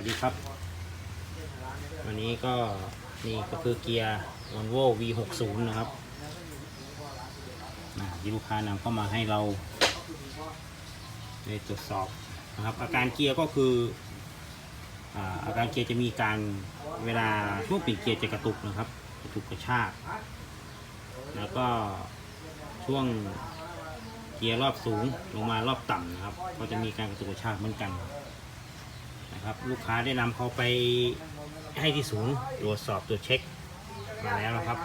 วัสดีครับ วันนี้ก็นี่ก็คือเกียร์ Volvo V60 นะครับที่ลูกค้านำเข้ามาให้เราได้ตรวจสอบนะครับ อาการเกียร์ก็คืออาการเกียร์จะมีการเวลาช่วงปิดเกียร์จะกระตุกนะครับ กระตุกกระชาก แล้วก็ช่วงเกียร์รอบสูงลงมารอบต่ำนะครับ ก็จะมีการกระตุกกระชากเหมือนกัน นะครับ ลูกค้าได้นำเขาไปให้ที่ศูนย์ตรวจสอบตรวจเช็คมาแล้วนะครับ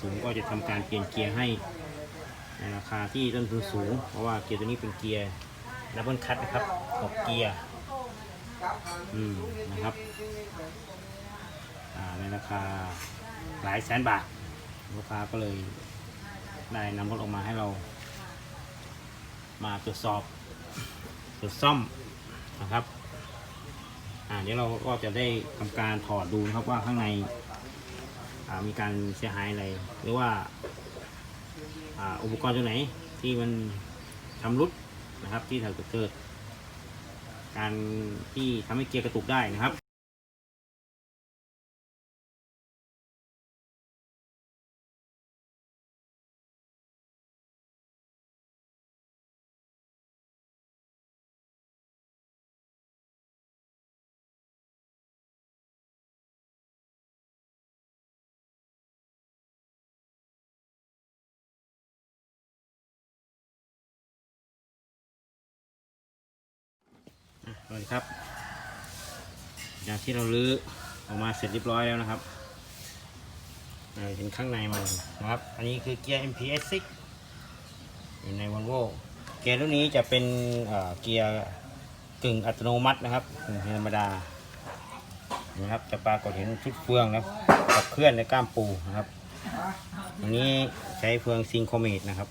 ศูนย์ก็จะทำการเปลี่ยนเกียร์ให้ในราคาที่ต้นทุนสูง เพราะว่าเกียร์ตัวนี้เป็นเกียร์ดับเบิลคัตนะครับหกเกียร์อืมนะครับในราคาหลายแสนบาทลูกค้าก็เลยได้นำรถออกมาให้เรา มาตรวจสอบตรวจซ่อม นะครับ อ่าเดี๋ยวเราก็จะได้ทำการถอดดูนะครับว่าข้างในอ่ามีการเสียหายอะไร หรือว่าอ่าอุปกรณ์ตัวไหนที่มันชำรุดนะครับที่ถ้าเกิดการที่ทำให้เกียร์กระตุกได้นะครับ อะสวัสดีครับจากที่เราลื้อออกมาเสร็จเรียบร้อยแล้วนะครับอ่าเห็นข้างในมันนะครับ อันนี้คือเกียร์ MPS 6อยู่ใน Volvo เกียร์รุ่นนี้จะเป็นเเกียร์กึ่งอัตโนมัตินะครับกึ่งธรรมดานะครับจะปรากฏเห็นชุดเฟืองแล้วขับเคลื่อนในก้ามปูนะครับอันนี้ใช้เฟืองซิงโครเมตนะครับ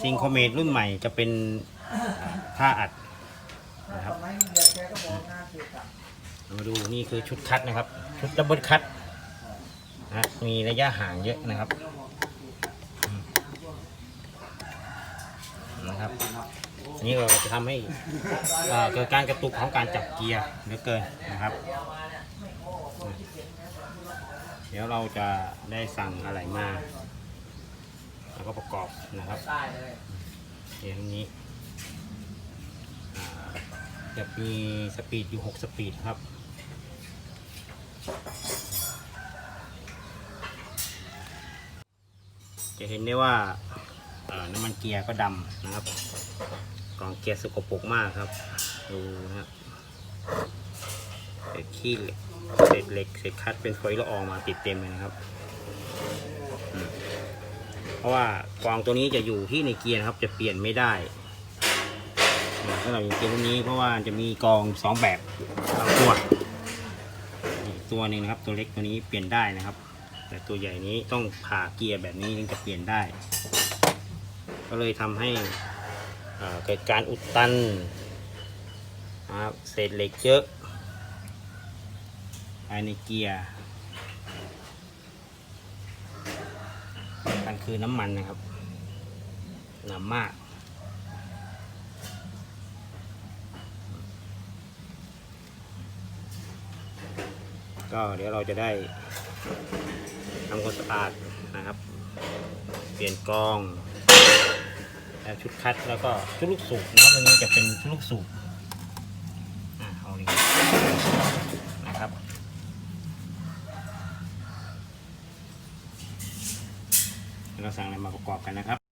ซิงโครเมตรุ่นใหม่จะเป็น ผ้าอัดนะครับมาดูนี่คือชุดคัดนะครับ ชุดดับเบิลคัดนะมีระยะห่างเยอะนะครับนะครับนนี้เราจะทำให้เกิดการกระตุกของการจับเกียร์เหลือเกินนะครับ เดี๋ยวเราจะได้สั่งอะไรมา แล้วก็ประกอบนะครับเดี๋ยวนี้อ่ จะมีสปีดอยู่ 6 สปีดครับจะเห็นได้ว่าน้ำมันเกียร์ก็ดำนะครับกล่องเกียร์สกปรกมากครับ ดูนะครับเศษขี้เหล็กเศษเหล็กเศษคัดเป็นฝอยละอองมาติดเต็มเลยนะครับ เพราะว่ากองตัวนี้จะอยู่ที่ในเกียร์นะครับ จะเปลี่ยนไม่ได้ สำหรับเกียร์ตัวนี้เพราะว่าจะมีกองสองแบบสองตัวตัวหนึ่งนะครับ ตัวเล็กตัวนี้เปลี่ยนได้นะครับ แต่ตัวใหญ่นี้ต้องผ่าเกียร์แบบนี้ถึงจะเปลี่ยนได้ ก็เลยทำให้เอ่อเกิดการอุดตันนะครับเศษเหล็กเยอะภายในเกียร์มันคือน้ำมันนะครับหนามาก ก็เดี๋ยวเราจะได้ทำความสะอาดนะครับ เปลี่ยนกรองแล้วชุดคัดแล้วก็ชุดลูกสูบนะครับวันนี้จะเป็นชุดลูกสูบอ่าเอาเลยนะครับเราสั่งอะไรมาประกอบกันนะครับ